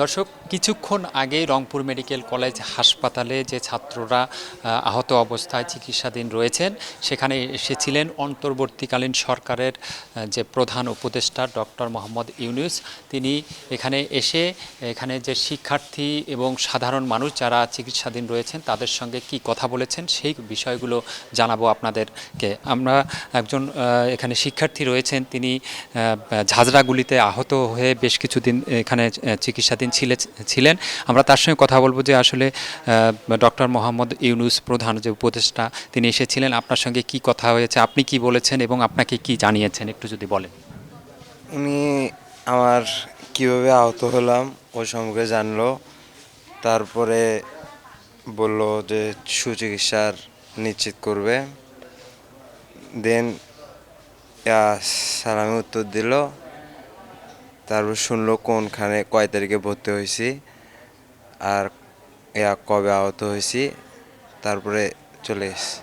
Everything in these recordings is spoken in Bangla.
দর্শক, কিছুক্ষণ আগে রংপুর মেডিকেল কলেজ হাসপাতালে যে ছাত্ররা আহত অবস্থায় চিকিৎসাধীন রয়েছেন, সেখানে এসেছিলেন অন্তর্বর্তীকালীন সরকারের যে প্রধান উপদেষ্টা ডক্টর মোহাম্মদ ইউনুস। তিনি এখানে এসে, এখানে যে শিক্ষার্থী এবং সাধারণ মানুষ যারা চিকিৎসাধীন রয়েছেন, তাদের সঙ্গে কি কথা বলেছেন, সেই বিষয়গুলো জানাব আপনাদেরকে। আমরা একজন এখানে শিক্ষার্থী রয়েছেন, তিনি ঝাঁঝরাগুলিতে আহত হয়ে বেশ কিছুদিন এখানে চিকিৎসাধীন ছিলে, ছিলেন। আমরা তার সঙ্গে কথা বলব যে আসলে ডক্টর মোহাম্মদ ইউনুস প্রধান যে উপদেষ্টা, তিনি এসেছিলেন। আপনার সঙ্গে কি কথা হয়েছে, আপনি কি বলেছেন এবং আপনাকে কি জানিয়েছেন, একটু যদি বলেন। উনি আমার কীভাবে আহত হলাম ওই সম্পর্কে জানলো। তারপরে বলল যে সুচিকিৎসার নিশ্চিত করবে। দেন সালামি উত্তর দিল। তারপর শুনলো কোনখানে কয় তারিখে ভর্তি হয়েছি আর ইয়া কবে আহত হয়েছি তারপরে চলে এসেছি।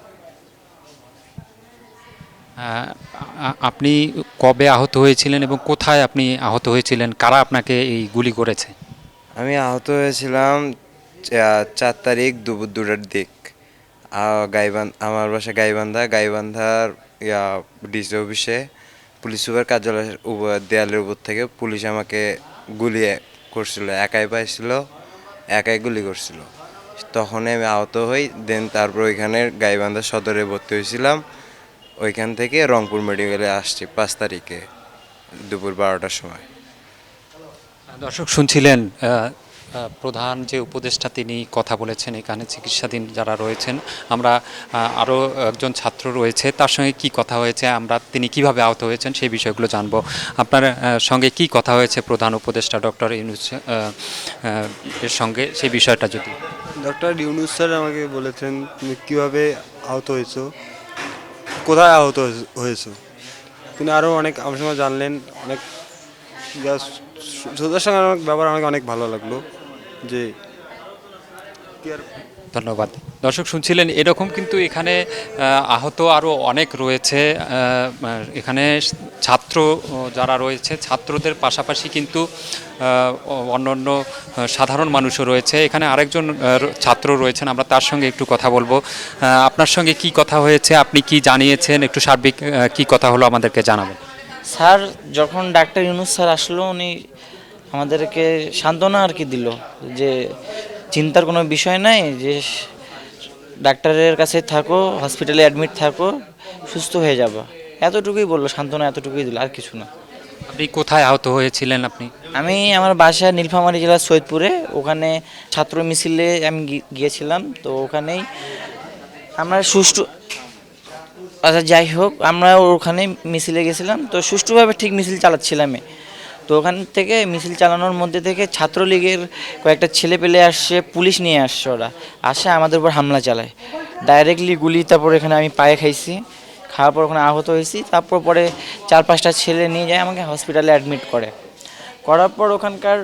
আ- আপনি কবে আহত হয়েছিলেন এবং কোথায় আপনি আহত হয়েছিলেন? কারা আপনাকে এই গুলি করেছে? আমি আহত হয়েছিলাম চার তারিখ দুপুর দুটার দিক। গাইবান আমার বাসা গাইবান্ধা গাইবান্ধার ইয়া ডিসি অফিসে। পুলিশ সুপার কার্যালয়ের দেয়ালের উপর থেকে পুলিশ আমাকে গুলি করছিল, একাই পাইছিল, একাই গুলি করছিল। তখনই আমি আহত হই দেন তারপর ওইখানে গাইবান্ধা সদরে ভর্তি হয়েছিলাম। ওইখান থেকে রংপুর মেডিকেলে আসছি পাঁচ তারিখে, দুপুর বারোটার সময়। দর্শক শুনছিলেন প্রধান যে উপদেষ্টা তিনি কথা বলেছেন এখানে, চিকিৎসাধীন যারা রয়েছেন, আমরা আরও একজন ছাত্র রয়েছে, তার সঙ্গে কি কথা হয়েছে, আমরা, তিনি কীভাবে আহত হয়েছেন সেই বিষয়গুলো জানব। আপনার সঙ্গে কি কথা হয়েছে প্রধান উপদেষ্টা ডক্টর ইউনুস এর সঙ্গে সেই বিষয়টা যদি। ডক্টর ইউনুস স্যার আমাকে বলেছেন, তুমি কীভাবে আহত হয়েছ? কোথায় আহত হয়েছ- তিনি আরও অনেক আমার সঙ্গে জানলেন, অনেক সোজার সঙ্গে ব্যাপার আমাকে অনেক ভালো লাগল। আর ধন্যবাদ। দর্শক শুনছিলেন এরকম কিন্তু এখানে আহত আরও অনেক রয়েছে এখানে ছাত্র যারা রয়েছে ছাত্রদের পাশাপাশি কিন্তু অন্য অন্য সাধারণ মানুষও রয়েছে। এখানে আরেকজন ছাত্র রয়েছেন আমরা তার সঙ্গে একটু কথা বলব। আপনার সঙ্গে কি কথা হয়েছে আপনি কি জানিয়েছেন? একটু সার্বিক কি কথা হলো আমাদেরকে জানাবেন। স্যার যখন ডাক্তার ইউনুস স্যার আসলো উনি আমাদেরকে সান্ত্বনা আর কি দিল যে চিন্তার কোনো বিষয় নাই যে ডাক্তারের কাছে থাকো হসপিটালে অ্যাডমিট থাকো সুস্থ হয়ে যাবে। এতটুকুই বলল সান্ত্বনা এতটুকুই দিল আর কিছু না। আপনি কোথায় আহত হয়েছিলেন আপনি? আমি আমার বাসা নীলফামারী জেলার সৈয়দপুরে ওখানে ছাত্র মিছিলে আমি গিয়েছিলাম তো ওখানেই আমরা সুষ্ঠু আচ্ছা যাই হোক আমরা ওখানে মিছিলে গেছিলাম তো সুষ্ঠুভাবে ঠিক মিছিল চালাচ্ছিলাম তো ওখান থেকে মিছিল চালানোর মধ্যে থেকে ছাত্রলীগের কয়েকটা ছেলে পেলে আসছে, পুলিশ নিয়ে আসছে ওরা। আসে আমাদের উপর হামলা চালায়। ডাইরেক্টলি গুলি, তারপর এখানে আমি পায়ে খাইছি। খাওয়ার পর ওখানে আহত হয়েছি। তারপর পরে চার পাঁচটা ছেলে নিয়ে যায় আমাকে হসপিটালে অ্যাডমিট করে। করার পর ওখানকার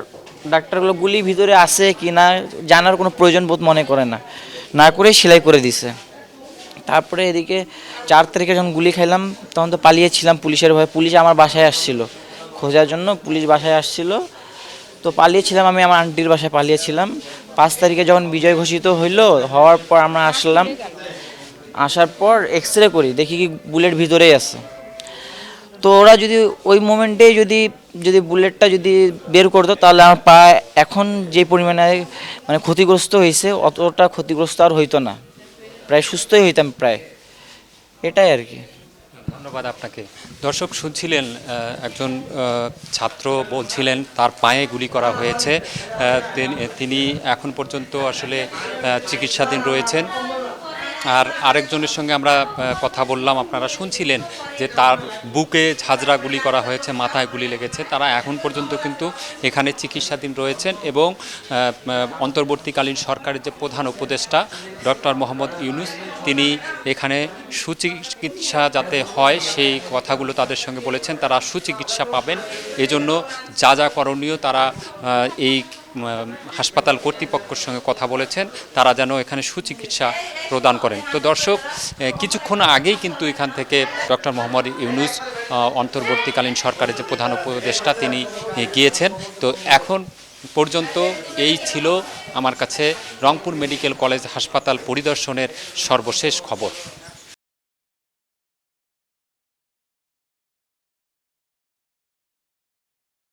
ডাক্তারগুলো গুলি ভিতরে আছে কি না জানার কোনো প্রয়োজন বোধ মনে করে না। না করে সেলাই করে দিছে। তারপরে এদিকে চার তারিখে যখন গুলি খাইলাম, তখন তো পালিয়েছিলাম পুলিশের ভয়ে। পুলিশ আমার বাসায় আসছিল। খোঁজার জন্য পুলিশ বাসায় আসছিল। তো পালিয়েছিলাম আমি, আমার আন্টির বাসায় পালিয়েছিলাম। পাঁচ তারিখে যখন বিজয় ঘোষিত হইল, হওয়ার পর আমরা আসলাম। আসার পর এক্স রে করি, দেখি কি বুলেট ভিতরেই আছে। তো ওরা যদি ওই মোমেন্টে যদি যদি বুলেটটা যদি বের করতো, তাহলে আমার পা এখন যে পরিমাণে মানে ক্ষতিগ্রস্ত হয়েছে অতটা ক্ষতিগ্রস্ত আর হইতো না। প্রায় সুস্থই হইতাম প্রায়। এটাই আর কি। ধন্যবাদ আপনাকে। দর্শক, শুনছিলেন একজন ছাত্র বলছিলেন, তার পায়ে গুলি করা হয়েছে। তিনি- এখন পর্যন্ত আসলে চিকিৎসাধীন রয়েছেন। আর আরেকজনের সঙ্গে আমরা কথা বললাম, আপনারা শুনছিলেন যে তার বুকে ঝাঁঝরা গুলি করা হয়েছে, মাথায় গুলি লেগেছে। তারা এখন পর্যন্ত কিন্তু এখানে চিকিৎসাধীন রয়েছেন এবং অন্তর্বর্তীকালীন সরকারের যে প্রধান উপদেষ্টা ডক্টর মোহাম্মদ ইউনুস, তিনি এখানে সুচিকিৎসা যাতে হয় সেই কথাগুলো তাদের সঙ্গে বলেছেন। তারা সুচিকিৎসা পাবেন। এজন্য যা যা করণীয় তারা এই হাসপাতাল কর্তৃপক্ষের সঙ্গে কথা বলেছেন, তারা যেন এখানে সুচিকিৎসা প্রদান করেন। তো দর্শক কিছুক্ষণ আগেই কিন্তু এখান থেকে ডক্টর মোহাম্মদ ইউনুস অন্তর্বর্তীকালীন সরকারের যে প্রধান উপদেষ্টা তিনি গিয়েছেন। তো এখন পর্যন্ত এই ছিল আমার কাছে রংপুর মেডিকেল কলেজ হাসপাতাল পরিদর্শনের সর্বশেষ খবর।